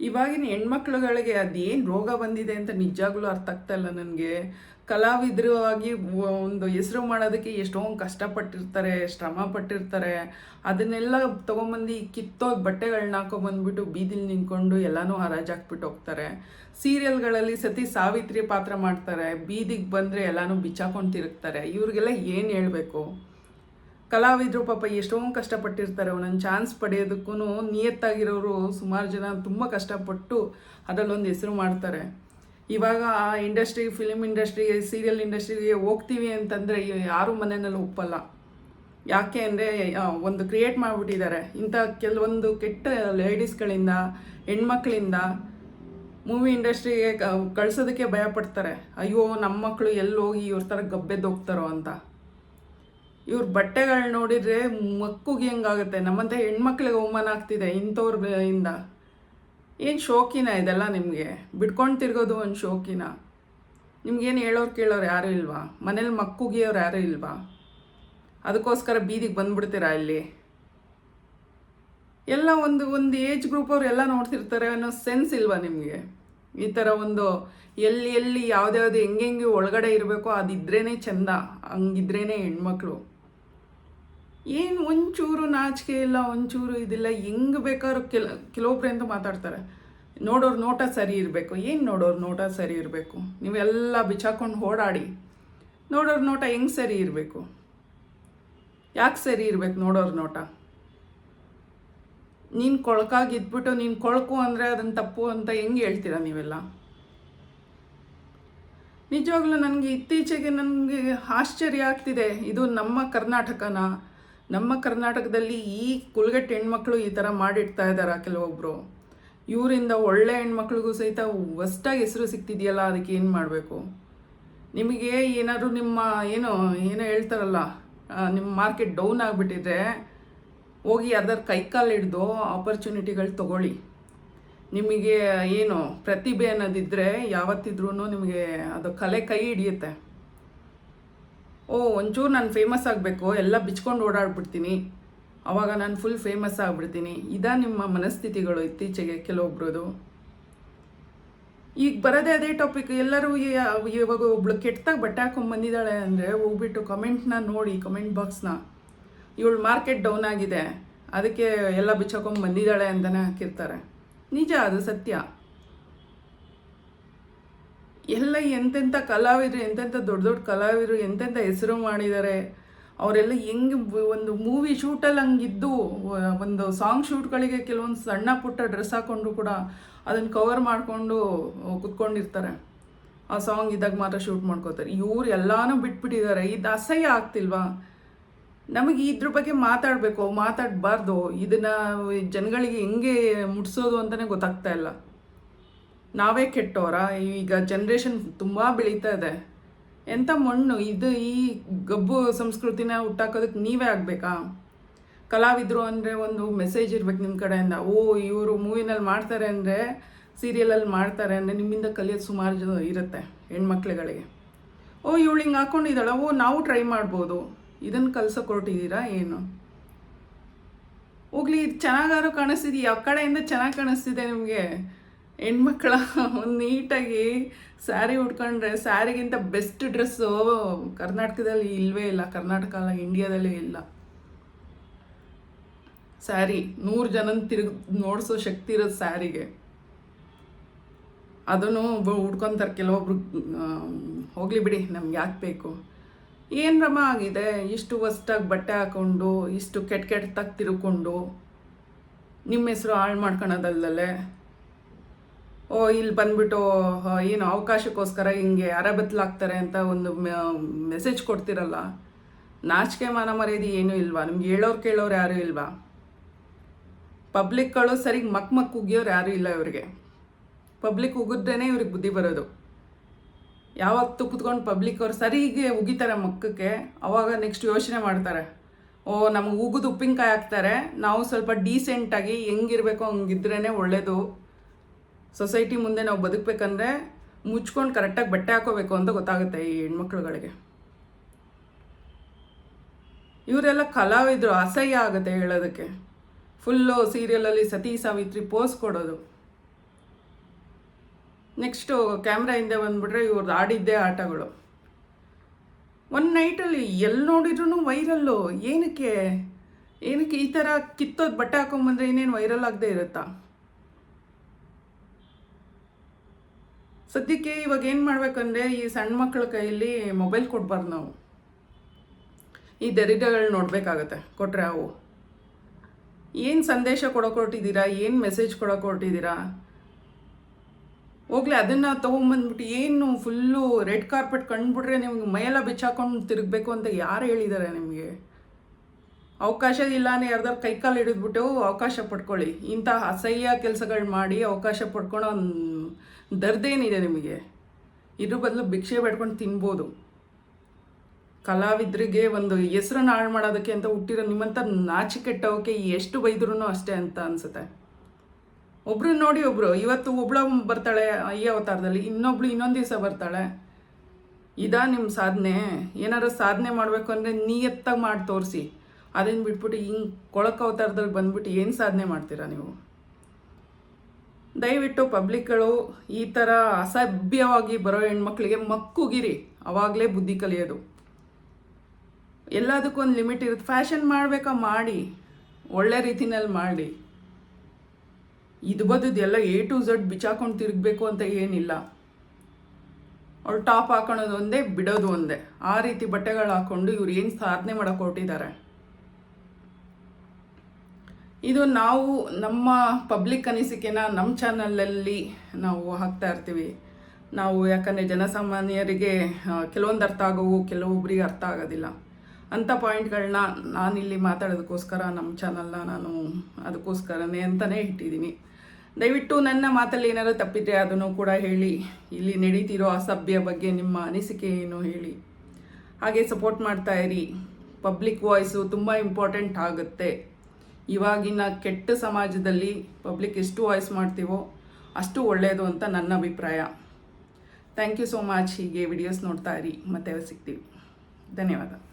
ಇವಾಗಿನ ಹೆಣ್ಮಕ್ಳುಗಳಿಗೆ ಅದೇನು ರೋಗ ಬಂದಿದೆ ಅಂತ ನಿಜಾಗ್ಲೂ ಅರ್ಥ ಆಗ್ತಾ ಇಲ್ಲ ನನಗೆ. ಕಲಾವಿದರು ಆಗಿ ಒಂದು ಹೆಸರು ಮಾಡೋದಕ್ಕೆ ಎಷ್ಟೊಂದು ಕಷ್ಟಪಟ್ಟಿರ್ತಾರೆ ಶ್ರಮ ಪಟ್ಟಿರ್ತಾರೆ ಅದನ್ನೆಲ್ಲ ತೊಗೊಂಬಂದು ಕಿತ್ತೋ ಬಟ್ಟೆಗಳನ್ನ ಹಾಕೊಂಬಂದ್ಬಿಟ್ಟು ಬೀದಿಲಿ ನಿಂತ್ಕೊಂಡು ಎಲ್ಲನೂ ಹರಾಜಾಕ್ಬಿಟ್ಟು ಹೋಗ್ತಾರೆ. ಸೀರಿಯಲ್ಗಳಲ್ಲಿ ಸತಿ ಸಾವಿತ್ರಿ ಪಾತ್ರ ಮಾಡ್ತಾರೆ. ಬೀದಿಗೆ ಬಂದರೆ ಎಲ್ಲನೂ ಬಿಚ್ಚಾಕೊಂಡು ತಿರುಗ್ತಾರೆ. ಇವ್ರಿಗೆಲ್ಲ ಏನು ಹೇಳಬೇಕು? ಕಲಾವಿದರು ಪಾಪ ಎಷ್ಟೊಂದು ಕಷ್ಟಪಟ್ಟಿರ್ತಾರೆ. ಒಂದೊಂದು ಚಾನ್ಸ್ ಪಡೆಯೋದಕ್ಕೂ ನಿಯತ್ತಾಗಿರೋರು ಸುಮಾರು ಜನ ತುಂಬ ಕಷ್ಟಪಟ್ಟು ಅದರಲ್ಲೊಂದು ಹೆಸರು ಮಾಡ್ತಾರೆ. ಇವಾಗ ಆ ಇಂಡಸ್ಟ್ರಿ ಫಿಲಿಮ್ ಇಂಡಸ್ಟ್ರಿಗೆ ಸೀರಿಯಲ್ ಇಂಡಸ್ಟ್ರಿಗೆ ಹೋಗ್ತೀವಿ ಅಂತಂದರೆ ಯಾರು ಮನೆಯಲ್ಲಿ ಒಪ್ಪಲ್ಲ. ಯಾಕೆ ಅಂದರೆ ಒಂದು ಕ್ರಿಯೇಟ್ ಮಾಡಿಬಿಟ್ಟಿದ್ದಾರೆ. ಇಂಥ ಕೆಲವೊಂದು ಕೆಟ್ಟ ಲೇಡೀಸ್ಗಳಿಂದ ಹೆಣ್ಮಕ್ಳಿಂದ ಮೂವಿ ಇಂಡಸ್ಟ್ರಿಗೆ ಕಳ್ಸೋದಕ್ಕೆ ಭಯಪಡ್ತಾರೆ. ಅಯ್ಯೋ ನಮ್ಮ ಮಕ್ಕಳು ಎಲ್ಲೋಗಿ ಇವ್ರ ಥರ ಗಬ್ಬೆದ್ದು ಹೋಗ್ತಾರೋ ಅಂತ. ಇವ್ರ ಬಟ್ಟೆಗಳು ನೋಡಿದ್ರೆ ಮಕ್ಕುಗೆ ಹೆಂಗಾಗುತ್ತೆ? ನಮ್ಮಂತ ಹೆಣ್ಮಕ್ಳಿಗೆ ಅವಮಾನ ಆಗ್ತಿದೆ ಇಂಥವ್ರ ಇಂದ ಏನು ಶೋಕಿನ ಇದೆಲ್ಲ ನಿಮಗೆ? ಬಿಡ್ಕೊಂಡು ತಿರ್ಗೋದು ಒಂದು ಶೋಕಿನ. ನಿಮ್ಗೇನು ಹೇಳೋರು ಕೇಳೋರು ಯಾರೂ ಇಲ್ವಾ? ಮನೇಲಿ ಮಕ್ಕುಗಿಯೋರು ಯಾರೂ ಇಲ್ವಾ? ಅದಕ್ಕೋಸ್ಕರ ಬೀದಿಗೆ ಬಂದ್ಬಿಡ್ತೀರಾ ಇಲ್ಲಿ? ಎಲ್ಲ ಒಂದು ಒಂದು ಏಜ್ ಗ್ರೂಪ್ ಅವ್ರು ಎಲ್ಲ ನೋಡ್ತಿರ್ತಾರೆ ಅನ್ನೋ ಸೆನ್ಸ್ ಇಲ್ವಾ ನಿಮಗೆ? ಈ ಥರ ಒಂದು ಎಲ್ಲಿ ಎಲ್ಲಿ ಯಾವ್ದ್ಯಾವ್ದು ಹೆಂಗೆ ಒಳಗಡೆ ಇರಬೇಕೋ ಅದಿದ್ರೇ ಚಂದ. ಹಂಗಿದ್ರೇ ಹೆಣ್ಮಕ್ಳು. ಏನು ಒಂಚೂರು ನಾಚಿಕೆ ಇಲ್ಲ, ಒಂಚೂರು ಇದಿಲ್ಲ, ಹೆಂಗೆ ಬೇಕಾದ್ರೂ ಕೆಲ, ಕೆಲವೊಬ್ರು ಅಂತ ಮಾತಾಡ್ತಾರೆ, ನೋಡೋರು ನೋಟ ಸರಿ ಇರಬೇಕು. ಏನು ನೋಡೋರು ನೋಟ ಸರಿ ಇರಬೇಕು? ನೀವೆಲ್ಲ ಬಿಚ್ಚಾಕೊಂಡು ಓಡಾಡಿ, ನೋಡೋರು ನೋಟ ಹೆಂಗೆ ಸರಿ ಇರಬೇಕು? ಯಾಕೆ ಸರಿ ಇರಬೇಕು ನೋಡೋರು ನೋಟ? ನೀನು ಕೊಳಕಾಗಿದ್ಬಿಟ್ಟು, ನೀನು ಕೊಳಕು ಅಂದರೆ ಅದನ್ನು ತಪ್ಪು ಅಂತ ಹೆಂಗೆ ಹೇಳ್ತೀರಾ ನೀವೆಲ್ಲ? ನಿಜವಾಗ್ಲೂ ನನಗೆ ಇತ್ತೀಚೆಗೆ ನನಗೆ ಆಶ್ಚರ್ಯ ಆಗ್ತಿದೆ. ಇದು ನಮ್ಮ ಕರ್ನಾಟಕನ ನಮ್ಮ ಕರ್ನಾಟಕದಲ್ಲಿ ಈ ಕುಲ್ಗೆಟ್ ಹೆಣ್ಮಕ್ಳು ಈ ಥರ ಮಾಡಿಡ್ತಾ ಇದ್ದಾರೆ ಕೆಲವೊಬ್ಬರು ಇವರಿಂದ ಒಳ್ಳೆ ಹೆಣ್ಮಕ್ಳಿಗೂ ಸಹಿತ ಹೊಸ್ಟಾಗಿ ಹೆಸರು ಸಿಗ್ತಿದೆಯಲ್ಲ, ಅದಕ್ಕೆ ಏನು ಮಾಡಬೇಕು? ನಿಮಗೆ ಏನಾದರೂ ನಿಮ್ಮ, ಏನು, ಏನೋ ಹೇಳ್ತಾರಲ್ಲ ನಿಮ್ಮ ಮಾರ್ಕೆಟ್ ಡೌನ್ ಆಗಿಬಿಟ್ಟಿದ್ರೆ ಹೋಗಿ ಯಾರ್ದಾರು ಕೈಕಾಲು ಹಿಡ್ದು ಆಪರ್ಚುನಿಟಿಗಳು ತಗೊಳ್ಳಿ. ನಿಮಗೆ ಏನು ಪ್ರತಿಭೆ ಅನ್ನೋದಿದ್ದರೆ ಯಾವತ್ತಿದ್ರೂ ನಿಮಗೆ ಅದು ಕಲೆ ಕೈ ಹಿಡಿಯುತ್ತೆ. ಓ, ಒಂಚೂರು ನಾನು ಫೇಮಸ್ ಆಗಬೇಕು, ಎಲ್ಲ ಬಿಚ್ಕೊಂಡು ಓಡಾಡ್ಬಿಡ್ತೀನಿ. ಅವಾಗ ನಾನು ಫುಲ್ ಫೇಮಸ್ ಆಗಿಬಿಡ್ತೀನಿ. ಇದಾ ನಿಮ್ಮ ಮನಸ್ಥಿತಿಗಳು ಇತ್ತೀಚೆಗೆ ಕೆಲವೊಬ್ರದು. ಈಗ ಬರೋದೇ ಅದೇ ಟಾಪಿಕ್ ಎಲ್ಲರೂ ಇವಾಗ ಒಬ್ಳು ಕೆಟ್ಟದಾಗ ಬಟ್ಟೆ ಹಾಕೊಂಡು ಬಂದಿದ್ದಾಳೆ ಅಂದರೆ ಹೋಗ್ಬಿಟ್ಟು ಕಮೆಂಟ್ನ ನೋಡಿ ಕಮೆಂಟ್ ಬಾಕ್ಸ್ನ ಇವಳು ಮಾರ್ಕೆಟ್ ಡೌನ್ ಆಗಿದೆ, ಅದಕ್ಕೆ ಎಲ್ಲ ಬಿಚ್ಚಾಕೊಂಡು ಬಂದಿದ್ದಾಳೆ ಅಂತಲೇ ಹಾಕಿರ್ತಾರೆ. ನಿಜ ಅದು ಸತ್ಯ. ಎಲ್ಲ ಎಂತೆಂಥ ಕಲಾವಿದರು ಎಂತೆಂಥ ದೊಡ್ಡ ದೊಡ್ಡ ಕಲಾವಿದರು ಎಂತೆಂಥ ಹೆಸರು ಮಾಡಿದ್ದಾರೆ. ಅವರೆಲ್ಲ ಹೆಂಗೆ ಒಂದು ಮೂವಿ ಶೂಟಲ್ಲಿ ಹಂಗಿದ್ದು ಒಂದು ಸಾಂಗ್ ಶೂಟ್ಗಳಿಗೆ ಕೆಲವೊಂದು ಸಣ್ಣ ಪುಟ್ಟ ಡ್ರೆಸ್ ಹಾಕ್ಕೊಂಡು ಕೂಡ ಅದನ್ನು ಕವರ್ ಮಾಡಿಕೊಂಡು ಕುತ್ಕೊಂಡಿರ್ತಾರೆ. ಆ ಸಾಂಗ್ ಇದ್ದಾಗ ಮಾತ್ರ ಶೂಟ್ ಮಾಡ್ಕೋತಾರೆ. ಇವ್ರು ಎಲ್ಲಾನು ಬಿಟ್ಬಿಟ್ಟಿದ್ದಾರೆ. ಇದು ಅಸಹ್ಯ ಆಗ್ತಿಲ್ವಾ? ನಮಗೆ ಇದ್ರ ಬಗ್ಗೆ ಮಾತಾಡಬೇಕು. ಮಾತಾಡಬಾರ್ದು. ಇದನ್ನು ಜನಗಳಿಗೆ ಹೆಂಗೆ ಮುಟ್ಸೋದು ಅಂತಲೇ ಗೊತ್ತಾಗ್ತಾ ಇಲ್ಲ. ನಾವೇ ಕೆಟ್ಟೋರ? ಈಗ ಜನ್ರೇಷನ್ ತುಂಬ ಬೆಳೀತಾ ಇದೆ. ಎಂಥ ಮಣ್ಣು? ಇದು ಈ ಗಬ್ಬು ಸಂಸ್ಕೃತಿನ ಹುಟ್ಟಾಕೋದಕ್ಕೆ ನೀವೇ ಆಗಬೇಕಾ? ಕಲಾವಿದರು ಅಂದರೆ ಒಂದು ಮೆಸೇಜ್ ಇರ್ಬೇಕು ನಿಮ್ಮ ಕಡೆಯಿಂದ. ಓ, ಇವರು ಮೂವಿನಲ್ಲಿ ಮಾಡ್ತಾರೆ ಅಂದರೆ ಸೀರಿಯಲಲ್ಲಿ ಮಾಡ್ತಾರೆ ಅಂದರೆ ನಿಮ್ಮಿಂದ ಕಲಿಯೋದು ಸುಮಾರು ಜನ ಇರುತ್ತೆ ಹೆಣ್ಮಕ್ಳುಗಳಿಗೆ. ಓ, ಇವಳು ಹಿಂಗೆ ಹಾಕ್ಕೊಂಡಿದ್ದಾಳೆ ಓ, ನಾವು ಟ್ರೈ ಮಾಡ್ಬೋದು. ಇದನ್ನು ಕಲ್ಸೋಕೆ ಹೊರಟಿದ್ದೀರಾ ಏನು? ಹೋಗ್ಲಿ, ಇದು ಚೆನ್ನಾಗಾರು ಕಾಣಿಸ್ತಿದೆ ಯಾವ ಕಡೆಯಿಂದ ಚೆನ್ನಾಗಿ ಕಾಣಿಸ್ತಿದೆ ನಿಮಗೆ. ಹೆಣ್ಮಕ್ಳ ಒಂದು ನೀಟಾಗಿ ಸ್ಯಾರಿ ಉಟ್ಕೊಂಡ್ರೆ ಸ್ಯಾರಿಗಿಂತ ಬೆಸ್ಟ್ ಡ್ರೆಸ್ಸು ಕರ್ನಾಟಕದಲ್ಲಿ ಇಲ್ವೇ ಇಲ್ಲ, ಕರ್ನಾಟಕ ಅಲ್ಲ, ಇಂಡಿಯಾದಲ್ಲೇ ಇಲ್ಲ. ಸ್ಯಾರಿ, ನೂರು ಜನನ ತಿರುಗಿ ನೋಡಿಸೋ ಶಕ್ತಿ ಇರೋದು ಸ್ಯಾರಿಗೆ. ಅದನ್ನು ಉಟ್ಕೊಂತಾರೆ ಕೆಲವೊಬ್ರು ಹೋಗಲಿ ಬಿಡಿ, ನಮ್ಗೆ ಯಾಕೆ ಬೇಕು? ಏನು ರಮ ಆಗಿದೆ? ಇಷ್ಟು ಹೊಸ್ದಾಗಿ ಬಟ್ಟೆ ಹಾಕೊಂಡು, ಇಷ್ಟು ಕೆಟ್ಟ ಕೆಟ್ಟದಾಗಿ ತಿರುಕೊಂಡು, ನಿಮ್ಮ ಹೆಸರು ಹಾಳು ಮಾಡ್ಕೊಳೋದಲ್ಲದೆ ಓ, ಇಲ್ಲಿ ಬಂದ್ಬಿಟ್ಟು ಏನು ಅವಕಾಶಕ್ಕೋಸ್ಕರ ಹಿಂಗೆ ಅರಬತ್ಲಾಗ್ತಾರೆ ಅಂತ ಒಂದು ಮೆಸೇಜ್ ಕೊಡ್ತಿರಲ್ಲ. ನಾಚಿಕೆ ಮಾನ ಮರ್ಯಾದೆ ಏನೂ ಇಲ್ವಾ? ನಿಮ್ಗೆ ಹೇಳೋರು ಕೇಳೋರು ಯಾರೂ ಇಲ್ವಾ? ಪಬ್ಲಿಕ್ಗಳು ಸರಿಗೆ ಮಕ್ ಮಕ್ ಉಗಿಯೋರು ಯಾರೂ ಇಲ್ಲ ಇವರಿಗೆ. ಪಬ್ಲಿಕ್ ಉಗಿದ್ರೇನೆ ಇವ್ರಿಗೆ ಬುದ್ಧಿ ಬರೋದು. ಯಾವತ್ತು ಕುತ್ಕೊಂಡು ಪಬ್ಲಿಕ್ ಅವ್ರು ಸರಿಗೆ ಉಗಿತಾರೆ ಮಕ್ಕಕ್ಕೆ, ಅವಾಗ ನೆಕ್ಸ್ಟ್ ಯೋಚನೆ ಮಾಡ್ತಾರೆ. ಓ, ನಮ್ಗೆ ಉಗಿದು ಉಪ್ಪಿನಕಾಯಿ ಹಾಕ್ತಾರೆ, ನಾವು ಸ್ವಲ್ಪ ಡೀಸೆಂಟಾಗಿ ಹೆಂಗಿರ್ಬೇಕು ಹಂಗಿದ್ರೇ ಒಳ್ಳೇದು. ಸೊಸೈಟಿ ಮುಂದೆ ನಾವು ಬದುಕಬೇಕಂದ್ರೆ ಮುಚ್ಕೊಂಡು ಕರೆಕ್ಟಾಗಿ ಬಟ್ಟೆ ಹಾಕೋಬೇಕು ಅಂತ ಗೊತ್ತಾಗುತ್ತೆ ಈ ಹೆಣ್ಮಕ್ಳುಗಳಿಗೆ. ಇವರೆಲ್ಲ ಕಲಾವಿದರು ಅಸಹ್ಯ ಆಗುತ್ತೆ ಹೇಳೋದಕ್ಕೆ. ಫುಲ್ಲು ಸೀರಿಯಲಲ್ಲಿ ಸತಿ ಸಾವಿತ್ರಿ ಪೋಸ್ ಕೊಡೋದು. ನೆಕ್ಸ್ಟು ಕ್ಯಾಮ್ರಾ ಹಿಂದೆ ಬಂದುಬಿಟ್ರೆ ಇವ್ರದ್ದು ಆಡಿದ್ದೇ ಆಟಗಳು. ಒನ್ ನೈಟಲ್ಲಿ ಎಲ್ಲಿ ನೋಡಿದ್ರು ವೈರಲ್ಲು. ಏನಕ್ಕೆ? ಏನಕ್ಕೆ ಈ ಥರ ಕಿತ್ತೋದು ಬಟ್ಟೆ ಹಾಕೊಂಬಂದ್ರೆ ಇನ್ನೇನು ವೈರಲ್ ಆಗದೆ ಇರುತ್ತಾ? ಸದ್ಯಕ್ಕೆ ಇವಾಗ ಏನು ಮಾಡ್ಬೇಕಂದ್ರೆ ಈ ಸಣ್ಣ ಮಕ್ಕಳ ಕೈಯಲ್ಲಿ ಮೊಬೈಲ್ ಕೊಡ್ಬಾರ್ದು ನಾವು. ಈ ದರಿದ್ರಗಳು ನೋಡಬೇಕಾಗತ್ತೆ ಕೊಟ್ಟರೆ ಅವು. ಏನು ಸಂದೇಶ ಕೊಡೋಕೆ ಹೊರಟಿದ್ದೀರಾ ಏನು ಮೆಸೇಜ್ ಕೊಡೋಕೆ ಹೊರಟಿದ್ದೀರಾ ಹೋಗ್ಲಿ, ಅದನ್ನು ತೊಗೊಂಬಂದ್ಬಿಟ್ಟು ಏನು ಫುಲ್ಲು ರೆಡ್ ಕಾರ್ಪೆಟ್ ಕಂಡುಬಿಟ್ರೆ ನಿಮ್ಗೆ ಮೈಯೆಲ್ಲ ಬಿಚ್ಚಾಕೊಂಡು ತಿರುಗಬೇಕು ಅಂತ ಯಾರು ಹೇಳಿದ್ದಾರೆ ನಿಮಗೆ? ಅವಕಾಶ ಇಲ್ಲ ಅಂದರೆ ಯಾರ್ದಾರು ಕೈಕಾಲು ಹಿಡಿದ್ಬಿಟ್ಟು ಅವಕಾಶ ಪಡ್ಕೊಳ್ಳಿ. ಇಂಥ ಅಸಹ್ಯ ಕೆಲಸಗಳು ಮಾಡಿ ಅವಕಾಶ ಪಡ್ಕೊಳ್ಳೋ ದರ್ದೇನಿದೆ ನಿಮಗೆ? ಇದ್ರ ಬದಲು ಭಿಕ್ಷೆ ಬೇಡ್ಕೊಂಡು ತಿನ್ಬೋದು. ಕಲಾವಿದರಿಗೆ ಒಂದು ಹೆಸ್ರನ್ನ ಹಾಳು ಮಾಡೋದಕ್ಕೆ ಅಂತ ಹುಟ್ಟಿರೋ ನಿಮ್ಮಂಥ ನಾಚಿಕೆಟ್ಟವಕ್ಕೆ ಎಷ್ಟು ಬೈದ್ರೂ ಅಷ್ಟೇ ಅಂತ ಅನ್ಸುತ್ತೆ. ಒಬ್ರು ನೋಡಿ ಒಬ್ರು, ಇವತ್ತು ಒಬ್ಳ ಬರ್ತಾಳೆ ಅಯ್ಯ ಅವತಾರದಲ್ಲಿ, ಇನ್ನೊಬ್ಳು ಇನ್ನೊಂದು ದಿವಸ ಬರ್ತಾಳೆ. ಇದಾ ನಿಮ್ಮ ಸಾಧನೆ? ಏನಾರು ಸಾಧನೆ ಮಾಡಬೇಕು ಅಂದರೆ ನಿಯತ್ತಾಗಿ ಮಾಡಿ ತೋರಿಸಿ. ಅದನ್ನು ಬಿಟ್ಬಿಟ್ಟು ಹಿಂಗೆ ಕೊಳಕ ಅವತಾರದಲ್ಲಿ ಬಂದ್ಬಿಟ್ಟು ಏನು ಸಾಧನೆ ಮಾಡ್ತೀರಾ ನೀವು? ದಯವಿಟ್ಟು ಪಬ್ಲಿಕ್ಗಳು ಈ ಥರ ಅಸಭ್ಯವಾಗಿ ಬರೋ ಹೆಣ್ಮಕ್ಳಿಗೆ ಮಕ್ಕುಗಿರಿ. ಅವಾಗಲೇ ಬುದ್ಧಿ ಕಲಿಯೋದು. ಎಲ್ಲದಕ್ಕೂ ಒಂದು ಲಿಮಿಟ್ ಇರುತ್ತೆ. ಫ್ಯಾಷನ್ ಮಾಡಬೇಕಾ? ಮಾಡಿ. ಒಳ್ಳೆ ರೀತಿನಲ್ಲಿ ಮಾಡಿ. ಇದು ಬದುದು ಎಲ್ಲ ಎ ಟು ಝಡ್ ಬಿಚ್ಚಾಕೊಂಡು ತಿರುಗಬೇಕು ಅಂತ ಏನಿಲ್ಲ. ಅವ್ರು ಟಾಪ್ ಹಾಕೊಳೋದು ಒಂದೇ, ಬಿಡೋದು ಒಂದೇ. ಆ ರೀತಿ ಬಟ್ಟೆಗಳು ಹಾಕೊಂಡು ಇವ್ರು ಏನು ಸಾಧನೆ ಮಾಡಕ್ಕೆ ಹೊರಟಿದ್ದಾರೆ ಇದು ನಾವು ನಮ್ಮ ಪಬ್ಲಿಕ್ ಅನಿಸಿಕೆನ ನಮ್ಮ ಚಾನಲಲ್ಲಿ ನಾವು ಹಾಕ್ತಾ ಇರ್ತೀವಿ. ನಾವು ಯಾಕಂದರೆ ಜನಸಾಮಾನ್ಯರಿಗೆ ಕೆಲವೊಂದು ಅರ್ಥ ಆಗೋವು ಕೆಲವೊಬ್ಬರಿಗೆ ಅರ್ಥ ಆಗೋದಿಲ್ಲ. ಅಂಥ ಪಾಯಿಂಟ್ಗಳನ್ನ ನಾನಿಲ್ಲಿ ಮಾತಾಡೋದಕ್ಕೋಸ್ಕರ ನಮ್ಮ ಚಾನಲ್ನ ನಾನು ಅದಕ್ಕೋಸ್ಕರನೇ ಅಂತಲೇ ಇಟ್ಟಿದ್ದೀನಿ. ದಯವಿಟ್ಟು ನನ್ನ ಮಾತಲ್ಲಿ ಏನಾದರೂ ತಪ್ಪಿದ್ರೆ ಅದನ್ನು ಕೂಡ ಹೇಳಿ. ಇಲ್ಲಿ ನಡೀತಿರೋ ಅಸಭ್ಯ ಬಗ್ಗೆ ನಿಮ್ಮ ಅನಿಸಿಕೆ ಏನು ಹೇಳಿ. ಹಾಗೆ ಸಪೋರ್ಟ್ ಮಾಡ್ತಾ ಇರಿ. ಪಬ್ಲಿಕ್ ವಾಯ್ಸು ತುಂಬ ಇಂಪಾರ್ಟೆಂಟ್ ಆಗುತ್ತೆ. ಇವಾಗಿನ ಕೆಟ್ಟ ಸಮಾಜದಲ್ಲಿ ಪಬ್ಲಿಕ್ ಎಷ್ಟು ವಾಯ್ಸ್ ಮಾಡ್ತೀವೋ ಅಷ್ಟು ಒಳ್ಳೆಯದು ಅಂತ ನನ್ನ ಅಭಿಪ್ರಾಯ. ಥ್ಯಾಂಕ್ ಯು ಸೋ ಮಚ್ ಹೀಗೆ ವಿಡಿಯೋಸ್ ನೋಡ್ತಾ ಇರಿ. ಮತ್ತೆ ಸಿಗ್ತೀವಿ. ಧನ್ಯವಾದ.